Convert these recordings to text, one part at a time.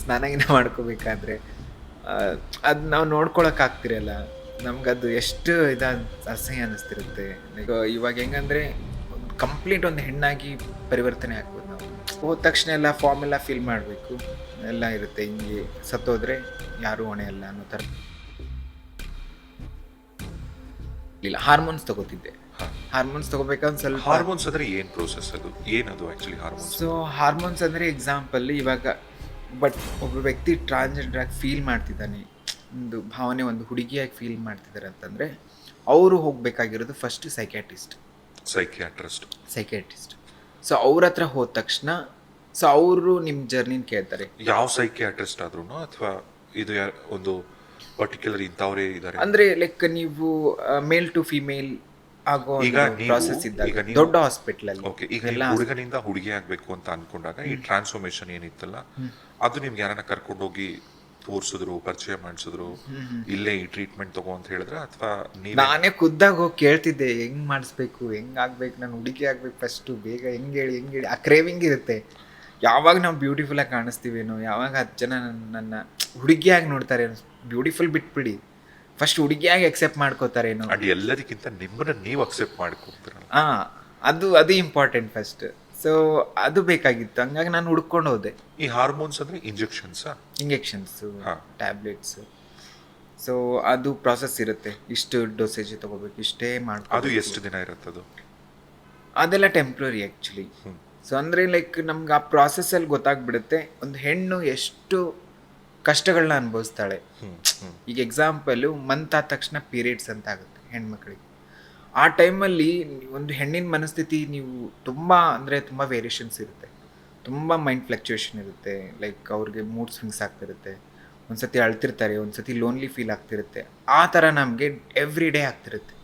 ಸ್ನಾನ ಗಿನ ಮಾಡ್ಕೋಬೇಕಾದ್ರೆ ಅದು ನಾವು ನೋಡ್ಕೊಳಕ್ ಆಗ್ತಿರಲ್ಲ ನಮ್ಗದು ಎಷ್ಟು ಇದ ಅಸಹ್ಯ ಅನ್ನಿಸ್ತಿರುತ್ತೆ ಈಗ ಇವಾಗ ಹೆಂಗಂದ್ರೆ ಕಂಪ್ಲೀಟ್ ಒಂದು ಹೆಣ್ಣಾಗಿ ಪರಿವರ್ತನೆ ಆಗ್ಬೋದು ನಾವು. ಹೋದ ತಕ್ಷಣ ಎಲ್ಲ ಫಾರ್ಮ್ ಎಲ್ಲ ಫಿಲ್ ಮಾಡಬೇಕು. ಎಲ್ಲ ಇರುತ್ತೆ ಹಿಂಗೆ ಸತ್ತೋದ್ರೆ ಯಾರೂ ಹೊಣೆ ಅಲ್ಲ ಅನ್ನೋ ಥರ. ಇಲ್ಲ ಹಾರ್ಮೋನ್ಸ್ ತಗೋತಿದ್ದೆ. ಹಾರ್ಮೋನ್ಸ್ ತಗೋಬೇಕಂದ್ರೆ ಸ್ವಲ್ಪ ಹಾರ್ಮೋನ್ಸ್ ಅಂದ್ರೆ ಏನು ಪ್ರೋಸೆಸ್ ಅದು? ಏನದು ಆ್ಯಕ್ಚುಲಿ ಹಾರ್ಮೋನ್ಸ್ ಸೊ ಹಾರ್ಮೋನ್ಸ್ ಅಂದರೆ ಎಕ್ಸಾಂಪಲ್ ಇವಾಗ ಬಟ್ ಒಬ್ಬ ವ್ಯಕ್ತಿ ಟ್ರಾನ್ಸ್ಜೆಂಡರ್ ಆಗಿ ಫೀಲ್ ಮಾಡ್ತಿದ್ದಾನೆ ಒಂದು ಭಾವನೆ ಒಂದು ಹುಡುಗಿಯಾಗಿ ಫೀಲ್ ಮಾಡ್ತಿದ್ದಾರೆ ಅಂತಂದರೆ ಅವರು ಹೋಗಬೇಕಾಗಿರೋದು first psychiatrist psychiatrist psychiatrist so ಅವ್ರ ಹತ್ರ ಹೋದ ತಕ್ಷಣ ಸೊ ಅವರು ನಿಮ್ಮ ಜರ್ನಿನ ಕೇಳ್ತಾರೆ. ಯಾವ ಸೈಕ್ಯಾಟ್ರಿಸ್ಟ್ ಆದ್ರೂ ಅಥವಾ ಇದು ಒಂದು ಪರ್ಟಿಕ್ಯುಲರ್ ಇಂಥವರೇ ಇದ್ದಾರೆ ಅಂದರೆ ಲೈಕ್ ನೀವು ಮೇಲ್ ಟು ಫಿಮೇಲ್ ಆಗೋ ಈಗ ಪ್ರಾಸೆಸ್ ಇದ್ದಾಗ ದೊಡ್ಡ ಹಾಸ್ಪಿಟ್ಲಲ್ಲಿ ಓಕೆ ಈಗ ಹುಡುಗನಿಂದ ಹುಡುಗಿ ಆಗ್ಬೇಕು ಅಂತ ಅನ್ಕೊಂಡಾಗ ಈ ಟ್ರಾನ್ಸ್ಫಾರ್ಮೇಶನ್ ಏನಿತ್ತಲ್ಲ ಅದು ನಿಮ್ಗೆ ಯಾರನ್ನ ಕರ್ಕೊಂಡೋಗಿ ತೋರ್ಸಿದ್ರು ಪರಿಚಯ ಮಾಡಿಸಿದ್ರು ಇಲ್ಲೇ ಈ ಟ್ರೀಟ್ಮೆಂಟ್ ತಗೋ ಅಂತ ಹೇಳಿದ್ರೆ ಅಥವಾ ನಾನೇ ಖುದ್ದಾಗ ಹೋಗಿ ಕೇಳ್ತಿದ್ದೆ ಹೆಂಗ್ ಮಾಡಿಸ್ಬೇಕು ಹೆಂಗ್ ಆಗ್ಬೇಕು ನಾನು ಹುಡುಗಿ ಆಗ್ಬೇಕು ಫಸ್ಟ್ ಬೇಗ ಹೆಂಗ್ ಹೇಳಿ ಹೆಂಗ್ ಹೇಳಿ. ಆ ಕ್ರೇವಿಂಗ್ ಇರುತ್ತೆ. ಯಾವಾಗ ನಾವು ಬ್ಯೂಟಿಫುಲ್ ಆಗಿ ಕಾಣಿಸ್ತೀವೇನೋ ಯಾವಾಗ ಹತ್ತು ಜನ ನನ್ನ ಹುಡುಗಿಯಾಗಿ ನೋಡ್ತಾರೆ ಬ್ಯೂಟಿಫುಲ್ ಬಿಟ್ಬಿಡಿ. ಫಸ್ಟ್ ಹುಡುಗಿಯಾಗಿ ಅಕ್ಸೆಪ್ಟ್ ಮಾಡ್ಕೋತಾರೇನೋ? ಅದು ಎಲ್ಲದಕ್ಕಿಂತ ನಿಮ್ಮನ್ನ ನೀವು ಅಕ್ಸೆಪ್ಟ್ ಮಾಡ್ಕೊತೀರಲ್ಲ. ಹಾ ಅದು ಅದು ಇಂಪಾರ್ಟೆಂಟ್ ಫಸ್ಟ್ ಸೊ ಅದು ಬೇಕಾಗಿತ್ತು. ಹಂಗಾಗಿ ನಾನು ಹುಡ್ಕೊಂಡು ಹೋದೆ. ಈ ಹಾರ್ಮೋನ್ಸ್ ಅಂದ್ರೆ injections injections tablets tablets so ಅದು ಪ್ರಾಸೆಸ್ ಇರುತ್ತೆ. ಇಷ್ಟು ಡೋಸೇಜ್ ತಗೋಬೇಕು ಇಷ್ಟೇ ಮಾಡ್ಕೊ ಅದು ಎಷ್ಟು ದಿನ ಇರುತ್ತೆ ಅದು? ಅದೆಲ್ಲ ಟೆಂಪ್ರರಿ ಆ್ಯಕ್ಚುಲಿ. ಸೊ ಅಂದರೆ ಲೈಕ್ ನಮ್ಗೆ ಆ ಪ್ರಾಸೆಸ್ಸಲ್ಲಿ ಗೊತ್ತಾಗ್ಬಿಡುತ್ತೆ. ಒಂದು ಹೆಣ್ಣು ಎಷ್ಟು ಕಷ್ಟಗಳನ್ನ ಅನುಭವಿಸ್ತಾಳೆ. ಈಗ ಎಕ್ಸಾಂಪಲು ಮಂತ್ ಆದ ತಕ್ಷಣ ಪೀರಿಯಡ್ಸ್ ಅಂತ ಆಗುತ್ತೆ ಹೆಣ್ಮಕ್ಳಿಗೆ. ಆ ಟೈಮಲ್ಲಿ ಒಂದು ಹೆಣ್ಣಿನ ಮನಸ್ಥಿತಿ ನೀವು ತುಂಬ ಅಂದರೆ ತುಂಬ ವೇರಿಯೇಷನ್ಸ್ ಇರುತ್ತೆ. ತುಂಬ ಮೈಂಡ್ ಫ್ಲಕ್ಚುಯೇಷನ್ ಇರುತ್ತೆ. ಲೈಕ್ ಅವ್ರಿಗೆ ಮೂಡ್ ಸ್ವಿಂಗ್ಸ್ ಆಗ್ತಿರುತ್ತೆ. ಒಂದ್ಸತಿ ಅಳ್ತಿರ್ತಾರೆ ಒಂದ್ಸತಿ ಲೋನ್ಲಿ ಫೀಲ್ ಆಗ್ತಿರುತ್ತೆ. ಆ ಥರ ನಮಗೆ ಎವ್ರಿ ಡೇ ಆಗ್ತಿರುತ್ತೆ.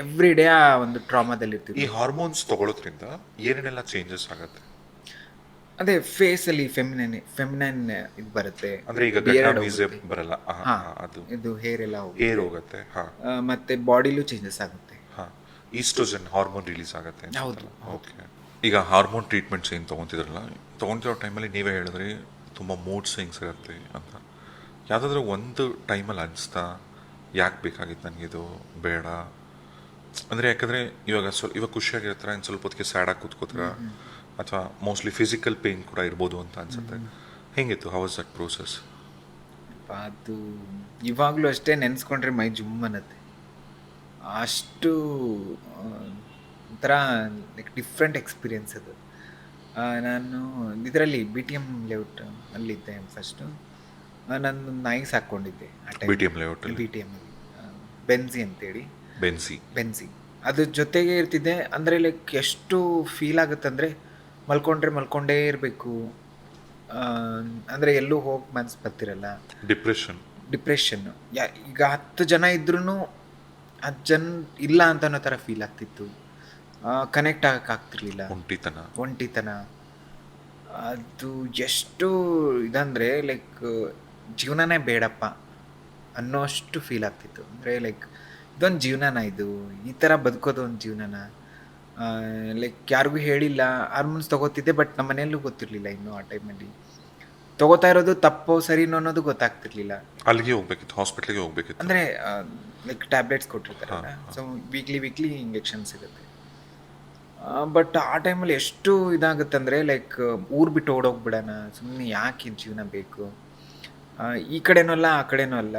ಎವ್ರಿ ಡೇ ಆ ಒಂದು ಟ್ರಾಮಾದಲ್ಲಿ ಈ ಹಾರ್ಮೋನ್ಸ್ ತಗೊಳ್ಳೋದ್ರಿಂದ ಏನೇನೆಲ್ಲ ಚೇಂಜಸ್ ಆಗತ್ತೆ? ಅದೇ ಫೇಸಲ್ಲಿ ಫೆಮಿನನ್ ಫೆಮಿನನ್ ಇದು ಬರುತ್ತೆ. ಅಂದ್ರೆ ಈಗ ಬರಲ್ಲ. ಅದು. ಇದು ಹೇರ್ ಎಲ್ಲ ಹೋಗುತ್ತೆ. ಏರ್ ಹೋಗುತ್ತೆ ಹಾ. ಮತ್ತೆ ಬಾಡಿಲೂ ಚೇಂಜಸ್ ಆಗುತ್ತೆ. ಹಾ ಈಸ್ಟ್ರೋಜನ್ ಹಾರ್ಮೋನ್ ರಿಲೀಸ್ ಆಗುತ್ತೆ ಹೌದು, ಓಕೆ ಈಗ ಹಾರ್ಮೋನ್ ಟ್ರೀಟ್ಮೆಂಟ್ಸ್ ಏನು ತೊಗೊತಿದ್ರಲ್ಲ ತೊಗೊಂತಿರೋ ಟೈಮಲ್ಲಿ ನೀವೇ ಹೇಳಿದ್ರಿ ತುಂಬ ಮೂಡ್ ಸ್ವಿಂಗ್ಸ್ ಇರುತ್ತೆ ಅಂತ. ಯಾವುದಾದ್ರೂ ಒಂದು ಟೈಮಲ್ಲಿ ಅನಿಸ್ತಾ ಯಾಕೆ ಬೇಕಾಗಿತ್ತು ನನಗಿದು ಬೇಡ. ಅಂದರೆ ಯಾಕಂದರೆ ಇವಾಗ ಸ್ವಲ್ಪ ಇವಾಗ ಖುಷಿಯಾಗಿರ್ತಾರೆ ಇನ್ನು ಸ್ವಲ್ಪ ಹೊತ್ತಿಗೆ ಸ್ಯಾಡಾಗಿ ಕೂತ್ಕೋತೀರ? ಅಥವಾ ಮೋಸ್ಟ್ಲಿ ಫಿಸಿಕಲ್ ಪೇನ್ ಕೂಡ ಇರ್ಬೋದು ಅಂತ ಅನ್ಸುತ್ತೆ. ಹೆಂಗಿತ್ತು? ಹೌ ವಾಸ್ ದಟ್ ಪ್ರೋಸೆಸ್ ಅದು ಇವಾಗಲೂ ಅಷ್ಟೇ ನೆನೆಸ್ಕೊಂಡ್ರೆ ಮೈ ಜುಮ್ ಅನ್ನತ್ತೆ. ಅಷ್ಟು ಒಂಥರ ಲೈಕ್ ಡಿಫ್ರೆಂಟ್ ಎಕ್ಸ್ಪೀರಿಯನ್ಸ್ ಅದು. ನಾನು ಇದರಲ್ಲಿ ಬಿ ಟಿ ಎಂ ಲೇಔಟ್ ಅಲ್ಲಿದ್ದೆ ಫಸ್ಟು ನಾನು ನಾಯಿ ಹಾಕ್ಕೊಂಡಿದ್ದೆ B T M layout B T M ಬೆನ್ಸಿ ಅಂತೇಳಿ. ಬೆನ್ಸಿ ಬೆನ್ಸಿ ಅದ್ರ ಜೊತೆಗೆ ಇರ್ತಿದ್ದೆ ಅಂದರೆ ಲೈಕ್ ಎಷ್ಟು ಫೀಲ್ ಆಗುತ್ತಂದರೆ ಮಲ್ಕೊಂಡ್ರೆ ಮಲ್ಕೊಂಡೇ ಇರಬೇಕು. ಅಂದರೆ ಎಲ್ಲೂ ಹೋಗಿ ಮನ್ಸು ಬರ್ತಿರಲ್ಲ. ಡಿಪ್ರೆಷನ್ ಡಿಪ್ರೆಷನ್ ಯಾ ಈಗ ಹತ್ತು ಜನ ಇದ್ರೂ ಹತ್ತು ಜನ ಇಲ್ಲ ಅಂತ ಅನ್ನೋ ಥರ ಫೀಲ್ ಆಗ್ತಿತ್ತು ಕನೆಕ್ಟ್ ಆಗಕ್ಕಾಗ್ತಿರ್ಲಿಲ್ಲ ಒಂಟಿತನ. ಒಂಟಿತನ. ಅದು ಎಷ್ಟು ಇದಂದರೆ ಲೈಕ್ ಜೀವನನೇ ಬೇಡಪ್ಪ ಅನ್ನೋಷ್ಟು ಫೀಲ್ ಆಗ್ತಿತ್ತು. ಅಂದರೆ ಲೈಕ್ ಇದೊಂದು ಜೀವನನ ಇದು. ಈ ಥರ ಬದುಕೋದು ಒಂದು ಜೀವನನ. ಲೈಕ್ ಯಾರಿಗೂ ಹೇಳಿಲ್ಲ ಹಾರ್ಮೋನ್ಸ್ ತೊಗೋತಿದ್ದೆ ಬಟ್ ನಮ್ಮ ಮನೆಯಲ್ಲೂ ಗೊತ್ತಿರಲಿಲ್ಲ ಇನ್ನೂ ಆ ಟೈಮಲ್ಲಿ ತಗೋತಾ ಇರೋದು ತಪ್ಪು ಸರಿನೋ ಅನ್ನೋದು ಗೊತ್ತಾಗ್ತಿರ್ಲಿಲ್ಲ. ಅಲ್ಲಿಗೆ ಹೋಗ್ಬೇಕಿತ್ತು ಹಾಸ್ಪಿಟ್ಲಿಗೆ ಹೋಗ್ಬೇಕಿತ್ತು. ಅಂದರೆ ಲೈಕ್ ಟ್ಯಾಬ್ಲೆಟ್ಸ್ ಕೊಟ್ಟಿರ್ತಾರೆ ಸೊ ವೀಕ್ಲಿ ವೀಕ್ಲಿ ಇಂಜೆಕ್ಷನ್ ಸಿಗುತ್ತೆ. ಬಟ್ ಆ ಟೈಮಲ್ಲಿ ಎಷ್ಟು ಇದಾಗುತ್ತೆ ಅಂದರೆ ಲೈಕ್ ಊರು ಬಿಟ್ಟು ಓಡೋಗ್ಬಿಡೋಣ ಸುಮ್ಮನೆ ಯಾಕೆ ಜೀವನ ಬೇಕು? ಈ ಕಡೆನೂ ಅಲ್ಲ ಆ ಕಡೆನೂ ಅಲ್ಲ.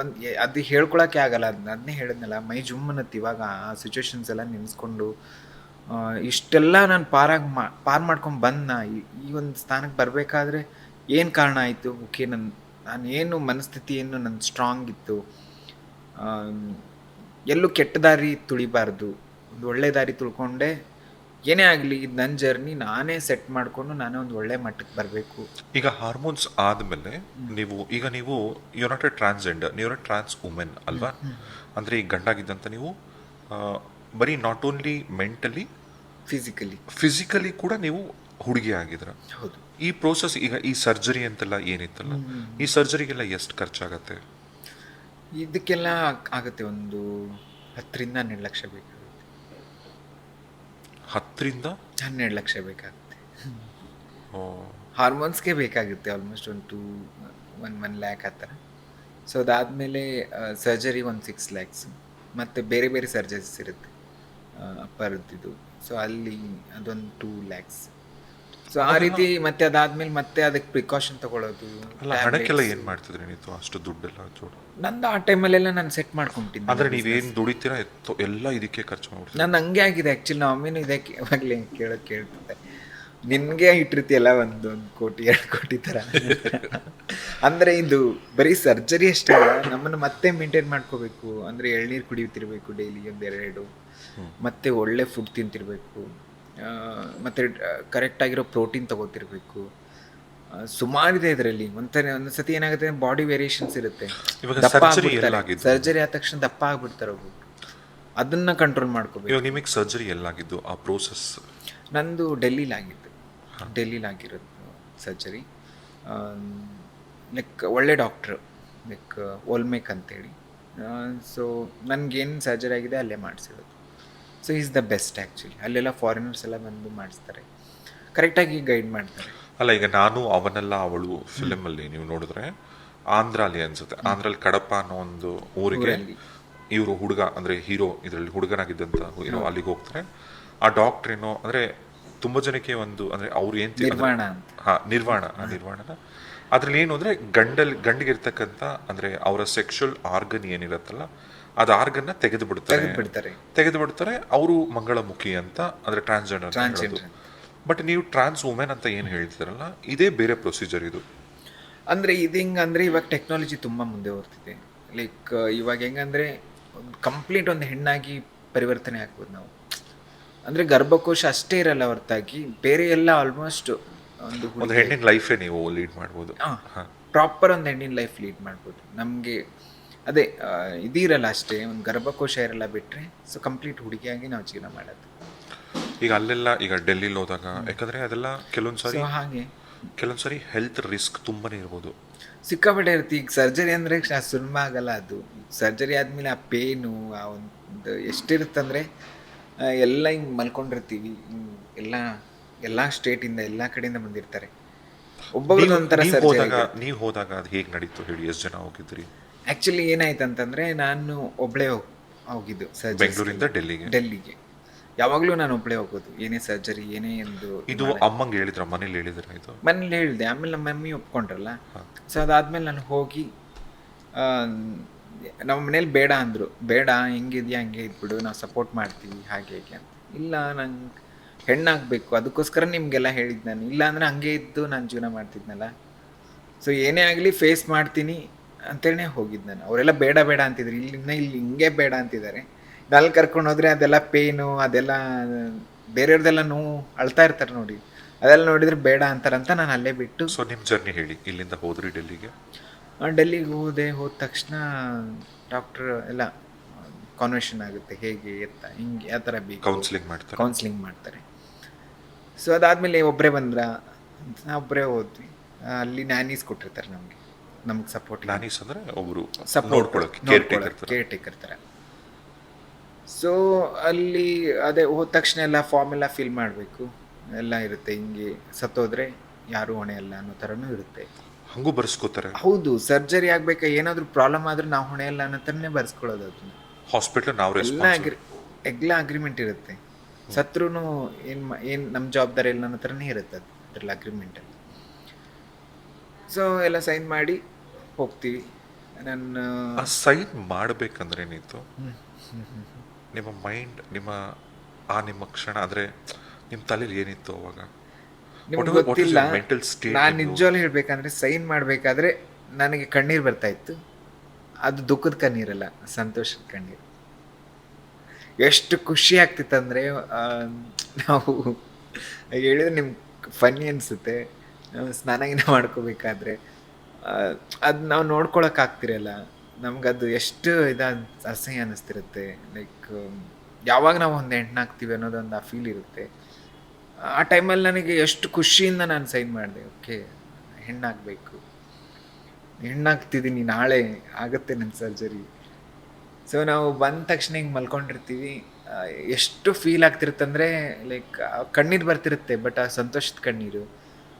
ಒಂದು ಅದು ಹೇಳ್ಕೊಳಕ್ಕೆ ಆಗಲ್ಲ. ಅದನ್ನ ಅದನ್ನೇ ಹೇಳಿದ್ನಲ್ಲ, ಮೈ ಜುಮ್ ಅನ್ನತ್ತೆ ಇವಾಗ ಆ ಸಿಚುವೇಶನ್ಸ್ ಎಲ್ಲ ನೆನೆಸ್ಕೊಂಡು ಇಷ್ಟೆಲ್ಲ ನಾನು ಪಾರಾಗಿ ಮಾ, ಪಾರ್ ಮಾಡ್ಕೊಂಡು ಬಂದ ಈ ಒಂದು ಸ್ಥಾನಕ್ಕೆ ಬರಬೇಕಾದ್ರೆ ಏನು ಕಾರಣ ಆಯಿತು? ಓಕೆ ನನ್ನ ನಾನು ಏನು ಮನಸ್ಥಿತಿ ಏನು ನನ್ನ ಸ್ಟ್ರಾಂಗ್ ಇತ್ತು. ಎಲ್ಲೂ ಕೆಟ್ಟ ದಾರಿ ತುಳಿಬಾರ್ದು. ಒಂದು ಒಳ್ಳೆ ದಾರಿ ತುಳ್ಕೊಂಡೆ ಏನೇ ಆಗಲಿ ಇದು ನನ್ನ ಜರ್ನಿ ನಾನೇ ಸೆಟ್ ಮಾಡಿಕೊಂಡು ನಾನೇ ಒಂದು ಒಳ್ಳೆ ಮಟ್ಟಕ್ಕೆ ಬರಬೇಕು. ಈಗ ಹಾರ್ಮೋನ್ಸ್ ಆದಮೇಲೆ ನೀವು ಈಗ ನೀವು ಯು ನಾಟ್ ಎ ಟ್ರಾನ್ಸ್ಜೆಂಡರ್ ನೀವು ಎ ಟ್ರಾನ್ಸ್ ವುಮೆನ್ ಅಲ್ವಾ? ಅಂದರೆ ಈಗ ಗಂಡಾಗಿದ್ದಂತ ನೀವು ಬರೀ not only mentally physically physically ಕೂಡ ನೀವು ಹುಡುಗಿ ಆಗಿದ್ರ. ಹೌದು. ಈ ಪ್ರೋಸೆಸ್ ಈಗ ಈ ಸರ್ಜರಿ ಅಂತೆಲ್ಲ ಏನಿತ್ತಲ್ಲ ಈ ಸರ್ಜರಿಗೆಲ್ಲ ಎಷ್ಟು ಖರ್ಚಾಗತ್ತೆ? ಇದಕ್ಕೆಲ್ಲ ಆಗುತ್ತೆ ಒಂದು ಹತ್ತರಿಂದ ಹನ್ನೆರಡು ಲಕ್ಷ ಬೇಕಾಗುತ್ತೆ ಹತ್ತರಿಂದ? ಹನ್ನೆರಡು ಲಕ್ಷ ಬೇಕಾಗುತ್ತೆ. ಹಾರ್ಮೋನ್ಸ್ಗೆ ಬೇಕಾಗುತ್ತೆ ಆಲ್ಮೋಸ್ಟ್ ಒಂದು ಟೂ ಒನ್ ಒನ್ ಲ್ಯಾಕ್ ಆ ಥರ. ಸೊ ಅದಾದಮೇಲೆ ಸರ್ಜರಿ ಒಂದು ಸಿಕ್ಸ್ ಲ್ಯಾಕ್ಸ್. ಮತ್ತು ಬೇರೆ ಬೇರೆ ಸರ್ಜರೀಸ್ ಇರುತ್ತೆ. ಅಪ್ಪರದ್ದು ಸೊ ಅಲ್ಲಿ ಅದೊಂದು ಟೂ ಲ್ಯಾಕ್ಸ್. ಸೊ ಆ ರೀತಿ ಮತ್ತೆ ಅದಾದ್ಮೇಲೆ ಮತ್ತೆ ಅದಕ್ಕೆ ಪ್ರಿಕಾಷನ್ ತಗೊಳ್ಳೋದು. ಅಲ್ಲ ಹಣಕ್ಕೆಲ್ಲ ಏನು ಮಾಡ್ತಿದ್ರಿ ನೀವು? ಅಷ್ಟು ದುಡ್ಡೆಲ್ಲ ಜೋಡು. ನಂದು ಆ ಟೈಮಲ್ಲೆಲ್ಲ ನಾನು ಸೆಟ್ ಮಾಡ್ಕೊಂಡಿದ್ದೆ ಅಂದ್ರೆ ನೀವೇನು ದುಡಿತೀರಾ? ಎತ್ತೋ ಎಲ್ಲ ಇದಕ್ಕೆ ಖರ್ಚು ಮಾಡ್ಬಿಡ್ತೀರಾ? ನಾನು ಹಂಗೆ ಆಗಿದೆ ಆ್ಯಕ್ಚುಲಿ ನಮ್ಮ ಅಮ್ಮಿನೂ ಇದಕ್ಕೆ ಯಾವಾಗಲೇ ಕೇಳೋಕೆ ಕೇಳ್ತಿದ್ದೆ. ನಿನಗೆ ಇಟ್ಟಿರ್ತೀಯಲ್ಲ ಒಂದು ಒಂದು ಕೋಟಿ ಎರಡು ಕೋಟಿ ಥರ ಅಂದರೆ ಇದು ಬರೀ ಸರ್ಜರಿ ಅಷ್ಟೇ ಅಲ್ಲ ನಮ್ಮನ್ನು ಮತ್ತೆ ಮೇಂಟೈನ್ ಮಾಡ್ಕೋಬೇಕು. ಅಂದರೆ ಎಳ್ನೀರು ಕುಡಿಯುತ್ತಿರಬೇಕು ಡೈಲಿ ಒಂದೆರಡು. ಮತ್ತೆ ಒಳ್ಳೆ ಫುಡ್ ತಿಂತಿರಬೇಕು. ಮತ್ತು ಕರೆಕ್ಟಾಗಿರೋ ಪ್ರೋಟೀನ್ ತಗೋತಿರ್ಬೇಕು. ಸುಮಾರಿದೆ ಇದರಲ್ಲಿ. ಒಂಥರ ಒಂದೊಂದ್ಸತಿ ಏನಾಗುತ್ತೆ ಬಾಡಿ ವೇರಿಯೇಷನ್ಸ್ ಇರುತ್ತೆ. ದಪ್ಪ ಆಗ್ಬಿಡ್ತಾರೆ. ಸರ್ಜರಿ ಆದ ತಕ್ಷಣ ದಪ್ಪ ಆಗ್ಬಿಡ್ತಾರೆ ಒಬ್ಬರು ಅದನ್ನ ಕಂಟ್ರೋಲ್ ಮಾಡ್ಕೋಬೇಕು. ನಿಮಗೆ ಸರ್ಜರಿ ಎಲ್ಲಾಗಿದ್ದು ಆ ಪ್ರೋಸೆಸ್ ನಂದು ಡೆಲ್ಲಿಲಾಗಿದ್ದು ಡೆಲ್ಲಿಲಾಗಿರೋದು ಸರ್ಜರಿ ಲೈಕ್ ಒಳ್ಳೆ ಡಾಕ್ಟ್ರು ಲೈಕ್ ಒಲ್ಮೇಕ್ ಅಂತೇಳಿ. ಸೊ ನನಗೇನು ಸರ್ಜರಿ ಆಗಿದೆ ಅಲ್ಲೇ ಮಾಡಿಸಿರೋದು. So is the best actually ಅಲ್ಲೆಲ್ಲ ಫಾರಿನರ್ಸ್ ಎಲ್ಲ ಬಂದು ಮಾಡಿಸ್ತಾರೆ. ಕರೆಕ್ಟಾಗಿ ಗೈಡ್ ಮಾಡ್ತಾರೆ. ಅಲ್ಲ ಈಗ ನಾನು ಅವನೆಲ್ಲ ಅವಳು ಫಿಲಮಲ್ಲಿ ಅಲ್ಲಿ ನೀವು ನೋಡಿದ್ರೆ ಆಂಧ್ರ ಅಲ್ಲಿ ಅನ್ಸುತ್ತೆ ಆಂಧ್ರಲ್ಲಿ ಕಡಪ ಅನ್ನೋ ಒಂದು ಊರಿಗೆ. ಇವರು ಹುಡುಗ ಅಂದ್ರೆ ಹೀರೋ ಇದರಲ್ಲಿ ಹುಡುಗನಾಗಿದ್ದಂತ ಹೀರೋ ಅಲ್ಲಿಗೆ ಹೋಗ್ತಾರೆ. ಆ ಡಾಕ್ಟರ್ ಏನೋ ಅಂದ್ರೆ ತುಂಬಾ ಜನಕ್ಕೆ ಒಂದು ಅಂದ್ರೆ ಅವ್ರು ಏನು ನಿರ್ವಾಣ ಹಾ ನಿರ್ವಾಣ ಆ ನಿರ್ವಾಣನ ಅದ್ರಲ್ಲಿ ಏನು ಅಂದ್ರೆ ಗಂಡಲ್ಲಿ ಗಂಡಿಗೆ ಇರ್ತಕ್ಕಂಥ ಅಂದ್ರೆ ಅವರ ಸೆಕ್ಷುವಲ್ ಆರ್ಗನ್ ಏನಿರತ್ತಲ್ಲ ಅದು ಆರ್ಗನ್ನ ತೆಗೆದು ಬಿಡ್ತಾರೆ ತೆಗೆದು ಬಿಡ್ತಾರೆ ಅವರು ಮಂಗಳಮುಖಿ ಅಂತ ಅಂದ್ರೆ ಟ್ರಾನ್ಸ್ಜೆಂಡರ್. ಬಟ್ ನೀವು ಟ್ರಾನ್ಸ್ ವುಮೆನ್ ಅಂತ ಏನು ಹೇಳ್ತಿದ್ರಲ್ಲ ಇದೇ ಬೇರೆ ಪ್ರೊಸೀಜರ್ ಇದು. ಅಂದರೆ ಇದು ಹೆಂಗೆ ಅಂದರೆ ಇವಾಗ ಟೆಕ್ನಾಲಜಿ ತುಂಬ ಮುಂದೆ ಹೋಗ್ತಿದೆ. ಲೈಕ್ ಇವಾಗ ಹೆಂಗಂದ್ರೆ ಕಂಪ್ಲೀಟ್ ಒಂದು ಹೆಣ್ಣಾಗಿ ಪರಿವರ್ತನೆ ಆಗ್ಬೋದು ನಾವು. ಅಂದರೆ ಗರ್ಭಕೋಶ ಅಷ್ಟೇ ಇರಲ್ಲ ಹೊರತಾಗಿ ಬೇರೆ ಎಲ್ಲ ಆಲ್ಮೋಸ್ಟ್ ಒಂದು ಒಂದು ಹೆಣ್ಣಿನ ಲೈಫೇ ನೀವು ಲೀಡ್ ಮಾಡ್ಬೋದು. ಪ್ರಾಪರ್ ಒಂದು ಹೆಣ್ಣಿನ ಲೈಫ್ ಲೀಡ್ ಮಾಡ್ಬೋದು. ನಮಗೆ ಅದೇ ಇದಿರಲ್ಲ ಅಷ್ಟೇ ಒಂದು ಗರ್ಭಕೋಶ ಇರಲ್ಲ ಬಿಟ್ಟರೆ ಸೊ ಕಂಪ್ಲೀಟ್ ಹುಡುಗಿಯಾಗಿ ನಾವು ಜೀವನ ಮಾಡೋದು. ಈಗ ಅಲ್ಲೆಲ್ಲ ಈಗ ಡೆಲ್ಲಿಲಿ ಹೋದಾಗ ಯಾಕಂದ್ರೆ ಅದೆಲ್ಲ ಕೆಲವೊಂದು ಸಾರಿ ಹಾಗೆ. ಕೆಲವೊಂದು ಸಾರಿ ಹೆಲ್ತ್ ರಿಸ್ಕ್ ತುಂಬಾನೇ ಇರ್ಬೋದು. ಸಿಕ್ಕಾಪಟ್ಟೆ ಇರುತ್ತೆ ಈಗ ಸರ್ಜರಿ ಅಂದರೆ ಸುಲಭ ಆಗಲ್ಲ ಅದು. ಸರ್ಜರಿ ಆದಮೇಲೆ ಆ ಪೇನು ಆ ಒಂದು ಎಷ್ಟಿರುತ್ತಂದರೆ ಎಲ್ಲ ಹಿಂಗೆ ಮಲ್ಕೊಂಡಿರ್ತೀವಿ. ಎಲ್ಲ ಎಲ್ಲ ಸ್ಟೇಟಿಂದ ಎಲ್ಲ ಕಡೆಯಿಂದ ಬಂದಿರ್ತಾರೆ. ಒಂಥರ ಸರ್ಜರಿ ನೀವು ಹೋದಾಗ ಅದು ಹೇಗೆ ನಡೀತು ಹೇಳಿ ಎಷ್ಟು ಜನ ಹೋಗಿದ್ರಿ? ಆ್ಯಕ್ಚುಲಿ ಏನಾಯ್ತು ಅಂತಂದರೆ ನಾನು ಒಬ್ಬಳೇ ಹೋಗಿದ್ದು ಸರ್ಜರಿ ಬೆಂಗಳೂರಿಂದ ಡೆಲ್ಲಿಗೆ? ಡೆಲ್ಲಿಗೆ. ಯಾವಾಗಲೂ ನಾನು ಒಬ್ಬಳೇ ಹೋಗೋದು. ಏನೇ ಸರ್ಜರಿ ಏನೇ ಎಂದು ಇದು ಅಮ್ಮಂಗೆ ಹೇಳಿದ್ರು? ಮನೇಲಿ ಹೇಳಿದ್ರ ಇದು? ಮನೇಲಿ ಹೇಳಿದೆ. ಆಮೇಲೆ ನಮ್ಮ ಮಮ್ಮಿ ಒಪ್ಕೊಂಡ್ರಲ್ಲ. ಸೊ ಅದಾದ್ಮೇಲೆ ನಾನು ಹೋಗಿ ಆ, ನಮ್ಮ ಮನೇಲಿ ಬೇಡ ಅಂದರು. ಬೇಡ ಹೆಂಗಿದ್ಯಾ ಹಂಗೆ ಇದ್ಬಿಡು ನಾವು ಸಪೋರ್ಟ್ ಮಾಡ್ತೀವಿ ಹಾಗೆ ಹೇಗೆ ಅಂತ. ಇಲ್ಲ ನಂಗೆ ಹೆಣ್ಣಾಗಬೇಕು. ಅದಕ್ಕೋಸ್ಕರ ನಿಮಗೆಲ್ಲ ಹೇಳಿದ್ದು ನಾನು. ಇಲ್ಲ ಅಂದರೆ ಹಂಗೆ ಇದ್ದು ನಾನು ಜೀವನ ಮಾಡ್ತಿದ್ನಲ್ಲ. ಸೊ ಏನೇ ಆಗಲಿ ಫೇಸ್ ಮಾಡ್ತೀನಿ. ಅಂತೇಳಿ ಹೋಗಿದ್ದು ನಾನು. ಅವರೆಲ್ಲ ಬೇಡ ಬೇಡ ಅಂತಿದ್ರು. ಇಲ್ಲಿನ ಇಲ್ಲಿ ಹಿಂಗೆ ಬೇಡ ಅಂತಿದ್ದಾರೆ. ಅಲ್ಲಿ ಕರ್ಕೊಂಡು ಹೋದ್ರೆ ಅದೆಲ್ಲ ಪೇನು ಅದೆಲ್ಲ ಬೇರೆಯವ್ರದೆಲ್ಲ ನೋವು ಅಳ್ತಾ ಇರ್ತಾರೆ ನೋಡಿ. ಅದೆಲ್ಲ ನೋಡಿದ್ರೆ ಬೇಡ ಅಂತಾರಂತ ನಾನು ಅಲ್ಲೇ ಬಿಟ್ಟು ಸೊ ನಿಮ್ಮ ಜರ್ನಿ ಹೇಳಿ. ಇಲ್ಲಿಂದ ಹೋದ್ರಿ ಡೆಲ್ಲಿಗೆ? ಆ, ಡೆಲ್ಲಿಗೆ ಹೋದೆ. ಹೋದ ತಕ್ಷಣ ಡಾಕ್ಟರ್ ಎಲ್ಲ ಕಾನ್ವೇಷನ್ ಆಗುತ್ತೆ. ಹೇಗೆ ಎತ್ತ ಹಿಂಗೆ ಯಾವ ಥರ ಬಿ ಕೌನ್ಸಿಲಿಂಗ್ ಮಾಡ್ತಾರೆ. ಕೌನ್ಸಿಲಿಂಗ್ ಮಾಡ್ತಾರೆ. ಸೊ ಅದಾದಮೇಲೆ ಒಬ್ಬರೇ ಬಂದ್ರ ಒಬ್ಬರೇ ಹೋದ್ವಿ. ಅಲ್ಲಿ ನ್ಯಾನೀಸ್ ಕೊಟ್ಟಿರ್ತಾರೆ ನಮಗೆ. ನಮ್ಗೆ ಸಪೋರ್ಟ್ ನಾನೀಸ್ ಅಂದ್ರೆ ಒಬ್ರು support caretaker caretaker ಥರ ಸೊ ಅಲ್ಲಿ ಅದೇ ಹೋದ ತಕ್ಷಣ ಎಲ್ಲ ಫಾರ್ಮ್ ಎಲ್ಲ ಫಿಲ್ ಮಾಡಬೇಕು. ಎಲ್ಲ ಇರುತ್ತೆ. ಹಿಂಗೆ ಸತ್ತೋದ್ರೆ ಯಾರು ಹೊಣೆ ಅಲ್ಲ ಅನ್ನೋ ಥರನೂ ಇರುತ್ತೆ. ಹಂಗೂ ಬರ್ಸ್ಕೋತಾರೆ. ಹೌದು ಸರ್ಜರಿ ಆಗ್ಬೇಕಾ ಏನಾದರೂ ಪ್ರಾಬ್ಲಮ್ ಆದ್ರೆ ನಾವು ಹೊಣೆ ಅಲ್ಲ ಅನ್ನೋ ಥರನೇ ಬರ್ಸ್ಕೊಳ್ಳೋದು ಅದನ್ನ. ಹಾಸ್ಪಿಟಲ್ ನಾವು ಎಲ್ಲ ಅಗ್ರಿ ಎಲ್ಲ ಅಗ್ರಿಮೆಂಟ್ ಇರುತ್ತೆ. ಸತ್ರೂ ಏನು ಏನು ನಮ್ಮ ಜವಾಬ್ದಾರಿ ಇಲ್ಲ ಅನ್ನೋ ಥರನೇ ಇರುತ್ತೆ ಅದ್ರಲ್ಲಿ ಅಗ್ರಿಮೆಂಟಲ್ಲಿ ಸೊ ಎಲ್ಲ ಸೈನ್ ಮಾಡಿ ಹೋಗ್ತೀವಿ. ನನ್ನ ಆ ಸೈನ್ ಮಾಡ್ಬೇಕಂದ್ರೆ ಏನಿತ್ತು? ನಿಮ್ಮ ಮೈಂಡ್ ನಿಮ್ಮ ಆ ನಿಮ್ಮ ಕ್ಷಣ ಅಂದ್ರೆ ನಿಮ್ಮ ತಲೆಯಲ್ಲಿ ಏನಿತ್ತು ಅವಾಗ? ನಿಮ್ಗೆ ಗೊತ್ತಿಲ್ಲ. ನಾನು ನಿಜವಾಗ್ಲೂ ಹೇಳ್ಬೇಕಂದ್ರೆ ಸೈನ್ ಮಾಡಬೇಕಾದ್ರೆ ನನಗೆ ಕಣ್ಣೀರು ಬರ್ತಾ ಇತ್ತು. ಅದು ದುಃಖದ ಕಣ್ಣೀರಲ್ಲ ಸಂತೋಷದ ಕಣ್ಣೀರು. ಎಷ್ಟು ಖುಷಿ ಆಗ್ತಿತ್ತಂದ್ರೆ ಆ, ನಾವು ಹೇಳಿದ್ರೆ ನಿಮ್ಗೆ ಫನ್ನಿ ಅನಿಸುತ್ತೆ. ಸ್ನಾನ ಗಿನ ಮಾಡ್ಕೋಬೇಕಾದ್ರೆ. ಅದು ನಾವು ನೋಡ್ಕೊಳಕ್ ಆಗ್ತಿರಲ್ಲ. ನಮ್ಗದು ಎಷ್ಟು ಇದು ಅಸಹ್ಯ ಅನ್ನಿಸ್ತಿರುತ್ತೆ ಲೈಕ್ ಯಾವಾಗ ನಾವು ಒಂದು ಹೆಣ್ಣಾಗ್ತೀವಿ ಅನ್ನೋದೊಂದು ಆ ಫೀಲ್ ಇರುತ್ತೆ. ಆ ಟೈಮಲ್ಲಿ ನನಗೆ ಎಷ್ಟು ಖುಷಿಯಿಂದ ನಾನು ಸೈನ್ ಮಾಡಿದೆ, ಓಕೆ ಹೆಣ್ಣಾಗಬೇಕು ಹೆಣ್ಣಾಗ್ತಿದ್ದೀನಿ ನಾಳೆ, ಆಗುತ್ತೆ ನನ್ನ ಸರ್ಜರಿ ಸೊ ನಾವು ಬಂದ ತಕ್ಷಣ ಹಿಂಗೆ ಮಲ್ಕೊಂಡಿರ್ತೀವಿ. ಎಷ್ಟು ಫೀಲ್ ಆಗ್ತಿರುತ್ತಂದರೆ, ಲೈಕ್ ಕಣ್ಣೀರು ಬರ್ತಿರುತ್ತೆ ಬಟ್ ಆ ಸಂತೋಷದ ಕಣ್ಣೀರು.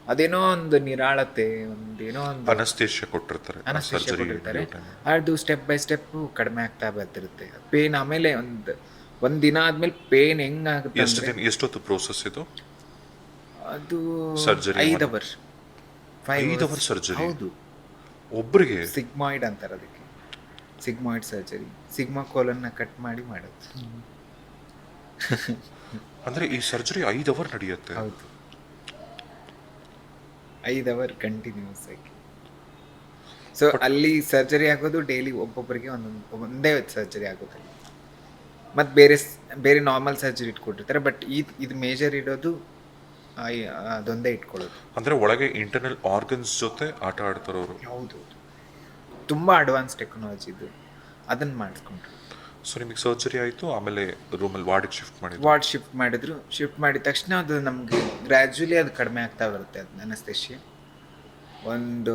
ಅದೇನೋ ಒಂದು ನಿರಾಳತೆ ಒಂದೇನೋ ಒಂದು ಅನಸ್ತೇಶ ಕೊಟ್ಟಿರ್ತಾರೆ ಅನಸ್ತೇಶ ಕೊಟ್ಟಿರ್ತಾರೆ. ಅದು ಸ್ಟೆಪ್ ಬೈ ಸ್ಟೆಪ್ ಕಡಿಮೆ ಆಗ್ತಾ ಬರ್ತಿರುತ್ತೆ. ಪೇನ್ ಆಮೇಲೆ ಒಂದು ಒಂದ್ ದಿನ ಆದ್ಮೇಲೆ ಪೇನ್ ಹೆಂಗಾಗುತ್ತೆ ಎಷ್ಟು ದಿನ ಎಷ್ಟೊತ್ತು ಪ್ರೋಸೆಸ್ ಇದು? ಅದು ಸರ್ಜರಿ ಐದು ಅವರ್. ಐದು ಅವರ್ ಸರ್ಜರಿ ಹೌದು. ಒಬ್ಬರಿಗೆ ಸಿಗ್ಮಾಯ್ಡ್ ಅಂತಾರೆ ಅದಕ್ಕೆ. ಸಿಗ್ಮಾಯ್ಡ್ ಸರ್ಜರಿ ಸಿಗ್ಮಾ ಕೋಲನ್ನ ಕಟ್ ಮಾಡಿ ಮಾಡೋದು. ಅಂದ್ರೆ ಈ ಸರ್ಜರಿ ಐದು ಅವರ್ ನಡೆಯುತ್ತೆ. ಹೌದು. ಐದು ಅವರ್ ಕಂಟಿನ್ಯೂಸ್ ಆಗಿ. ಸೊ ಅಲ್ಲಿ ಸರ್ಜರಿ ಆಗೋದು ಡೈಲಿ ಒಬ್ಬೊಬ್ಬರಿಗೆ ಒಂದೊಂದು ಒಂದೇ ಸರ್ಜರಿ ಆಗೋದು ಮತ್ತು ಬೇರೆ ಬೇರೆ ನಾರ್ಮಲ್ ಸರ್ಜರಿ ಇಟ್ಕೊಟ್ಟಿರ್ತಾರೆ ಬಟ್ ಈ ಇದು ಮೇಜರ್ ಇಡೋದು ಅದೊಂದೇ ಇಟ್ಕೊಳ್ಳೋದು. ಅಂದರೆ ಒಳಗೆ ಇಂಟರ್ನಲ್ ಆರ್ಗನ್ಸ್ ಜೊತೆ ಆಟ ಆಡ್ತಾರೋರು ಅವರು ಹೌದು ತುಂಬ ಅಡ್ವಾನ್ಸ್ ಟೆಕ್ನಾಲಜಿ ಇದು. ಅದನ್ನು ಮಾಡಿಸ್ಕೊಂಡ್ರು. ಸೊ ನಿಮಗೆ ಸರ್ಜರಿ ಆಯಿತು ಆಮೇಲೆ ರೂಮಲ್ಲಿ ವಾರ್ಡಿಗೆ ಶಿಫ್ಟ್ ಮಾಡಿದ್ರು. ವಾರ್ಡ್ ಶಿಫ್ಟ್ ಮಾಡಿದ್ರು. ಶಿಫ್ಟ್ ಮಾಡಿದ ತಕ್ಷಣ ಅದು ನಮಗೆ ಗ್ರ್ಯಾಜುಲಿ ಅದು ಕಡಿಮೆ ಆಗ್ತಾ ಬರುತ್ತೆ ಅದು ಅನಸ್ತೇಶಿ ಒಂದು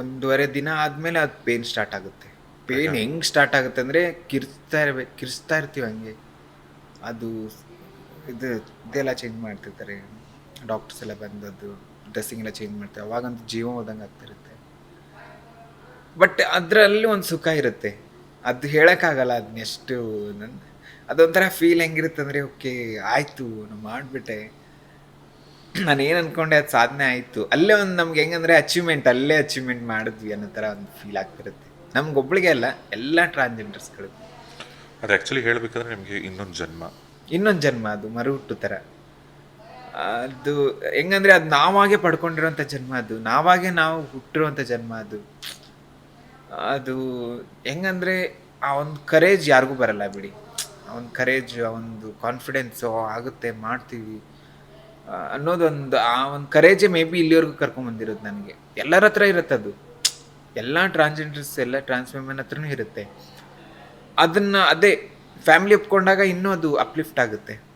ಒಂದೂವರೆ ದಿನ ಆದಮೇಲೆ ಅದು ಪೇನ್ ಸ್ಟಾರ್ಟ್ ಆಗುತ್ತೆ. ಪೇನ್ ಹೆಂಗೆ ಸ್ಟಾರ್ಟ್ ಆಗುತ್ತೆ ಅಂದರೆ ಕಿರಿಸ್ತಾ ಇರ್ಬೇಕು ಕಿರಿಸ್ತಾ ಇರ್ತೀವಿ ಹಂಗೆ. ಅದು ಇದು ಇದೆಲ್ಲ ಚೇಂಜ್ ಮಾಡ್ತಿರ್ತಾರೆ. ಡಾಕ್ಟರ್ಸ್ ಎಲ್ಲ ಬಂದದ್ದು ಡ್ರೆಸ್ಸಿಂಗ್ ಎಲ್ಲ ಚೇಂಜ್ ಮಾಡ್ತಾರೆ. ಅವಾಗಂತೂ ಜೀವ ಹೋದಂಗೆ ಆಗ್ತಿರುತ್ತೆ ಬಟ್ ಅದರಲ್ಲಿ ಒಂದು ಸುಖ ಇರುತ್ತೆ. ಅದು ಹೇಳೋಕ್ಕಾಗಲ್ಲ ಅದನ್ನ ಎಷ್ಟು ನನ್ನ ಅದೊಂಥರ ಫೀಲ್ ಹೆಂಗಿರುತ್ತೆ ಅಂದರೆ ಓಕೆ ಆಯಿತು ನಾನು ಮಾಡಿಬಿಟ್ಟೆ. ನಾನು ಏನು ಅಂದ್ಕೊಂಡೆ ಅದು ಸಾಧನೆ ಆಯಿತು. ಅಲ್ಲೇ ಒಂದು ನಮ್ಗೆ ಹೆಂಗಂದ್ರೆ ಅಚೀವ್ಮೆಂಟ್ ಅಲ್ಲೇ ಅಚೀವ್ಮೆಂಟ್ ಮಾಡಿದ್ವಿ ಅನ್ನೋ ಥರ ಒಂದು ಫೀಲ್ ಆಗ್ತಿರುತ್ತೆ. ನಮ್ಗೊಬ್ಳಿಗೆ ಅಲ್ಲ ಎಲ್ಲ ಟ್ರಾನ್ಸ್ಜೆಂಡರ್ಸ್ಗಳು ಅದು ಆ್ಯಕ್ಚುಲಿ ಹೇಳಬೇಕಂದ್ರೆ ನಿಮಗೆ ಇನ್ನೊಂದು ಜನ್ಮ. ಇನ್ನೊಂದು ಜನ್ಮ ಅದು ಮರು ಹುಟ್ಟು ಥರ. ಅದು ಹೆಂಗಂದ್ರೆ ಅದು ನಾವಾಗೆ ಪಡ್ಕೊಂಡಿರೋಂಥ ಜನ್ಮ ಅದು. ನಾವಾಗೆ ನಾವು ಹುಟ್ಟಿರುವಂಥ ಜನ್ಮ ಅದು. ಅದು ಹೆಂಗಂದ್ರೆ ಆ ಒಂದು ಕರೇಜ್ ಯಾರಿಗೂ ಬರಲ್ಲ ಬಿಡಿ. ಆ ಒಂದು ಕರೇಜ್ ಆ ಒಂದು ಕಾನ್ಫಿಡೆನ್ಸು ಆಗುತ್ತೆ, ಮಾಡ್ತೀವಿ. ಅನ್ನೋದೊಂದು, ಆ ಒಂದು ಕರೇಜೇ ಮೇ ಬಿ ಇಲ್ಲಿವರೆಗೂ ಕರ್ಕೊಂಬಂದಿರೋದು ನನಗೆ. ಎಲ್ಲರ ಹತ್ರ ಇರುತ್ತೆ ಅದು. ಎಲ್ಲ ಟ್ರಾನ್ಸ್ಜೆಂಡರ್ಸ್ ಎಲ್ಲ ಟ್ರಾನ್ಸ್ ವಿಮೆನ್ ಹತ್ರನೂ ಇರುತ್ತೆ. ಅದನ್ನು, ಅದೇ ಫ್ಯಾಮಿಲಿ ಒಪ್ಕೊಂಡಾಗ ಇನ್ನೂ ಅದು ಅಪ್ಲಿಫ್ಟ್ ಆಗುತ್ತೆ.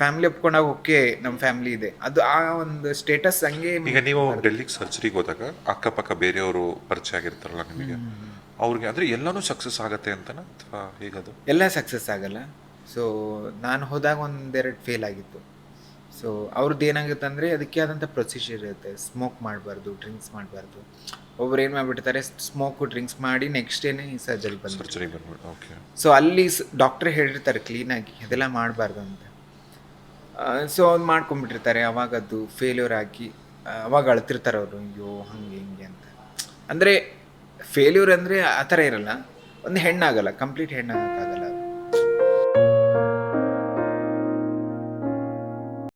ಫ್ಯಾಮಿಲಿ ಒಪ್ಕೊಂಡಾಗ ಓಕೆ ನಮ್ಮ ಫ್ಯಾಮಿಲಿ ಇದೆ. ಅದು ಆ ಒಂದು ಸ್ಟೇಟಸ್ ಹಂಗೆ ಈಗ ನೀವು ಡೆಲ್ಲಿಗೆ ಸರ್ಜರಿಗೆ ಹೋದಾಗ ಅಕ್ಕಪಕ್ಕ ಬೇರೆಯವರು ಪರಿಚಯ ಆಗಿರ್ತಾರಲ್ಲ ನಿಮಗೆ? ಅವ್ರಿಗೆ ಅಂದರೆ ಎಲ್ಲನೂ ಸಕ್ಸಸ್ ಆಗತ್ತೆ ಅಂತನಾ ಅಥವಾ ಹೇಗದು? ಎಲ್ಲ ಸಕ್ಸಸ್ ಆಗಲ್ಲ. ಸೊ ನಾನು ಹೋದಾಗ ಒಂದೆರಡು ಫೇಲ್ ಆಗಿತ್ತು. ಸೊ ಅವ್ರದ್ದು ಏನಾಗುತ್ತೆ ಅಂದರೆ ಅದಕ್ಕೆ ಆದಂಥ ಪ್ರೊಸೀಜರ್ ಇರುತ್ತೆ. ಸ್ಮೋಕ್ ಮಾಡಬಾರ್ದು ಡ್ರಿಂಕ್ಸ್ ಮಾಡಬಾರ್ದು. ಒಬ್ರು ಏನು ಮಾಡಿಬಿಡ್ತಾರೆ ಸ್ಮೋಕು ಡ್ರಿಂಕ್ಸ್ ಮಾಡಿ ನೆಕ್ಸ್ಟ್ ಡೇನೇ ಸರ್ಜರಿ ಬಂದು ಸರ್ಜರಿ ಬಂದ್ಬಿಟ್ಟು ಓಕೆ ಸೊ ಅಲ್ಲಿ ಡಾಕ್ಟ್ರ್ ಹೇಳಿರ್ತಾರೆ ಕ್ಲೀನಾಗಿ ಇದೆಲ್ಲ ಮಾಡಬಾರ್ದು ಅಂತ. ಸೊ ಅವ್ನು ಮಾಡ್ಕೊಂಡ್ಬಿಟ್ಟಿರ್ತಾರೆ ಅವಾಗ ಅದು ಫೇಲ್ಯೂರ್ ಆಗಿ ಅವಾಗ ಅಳ್ತಿರ್ತಾರೆ ಅವರು, ಅಯ್ಯೋ, ಹಂಗೆ, ಹಿಂಗೆ ಅಂತ. ಅಂದರೆ ಫೇಲ್ಯೂರ್ ಅಂದರೆ ಆ ಥರ ಇರಲ್ಲ, ಒಂದು ಹೆಣ್ಣಾಗಲ್ಲ ಕಂಪ್ಲೀಟ್ ಹೆಣ್ಣಾಗಕ್ಕಾಗಲ್ಲ.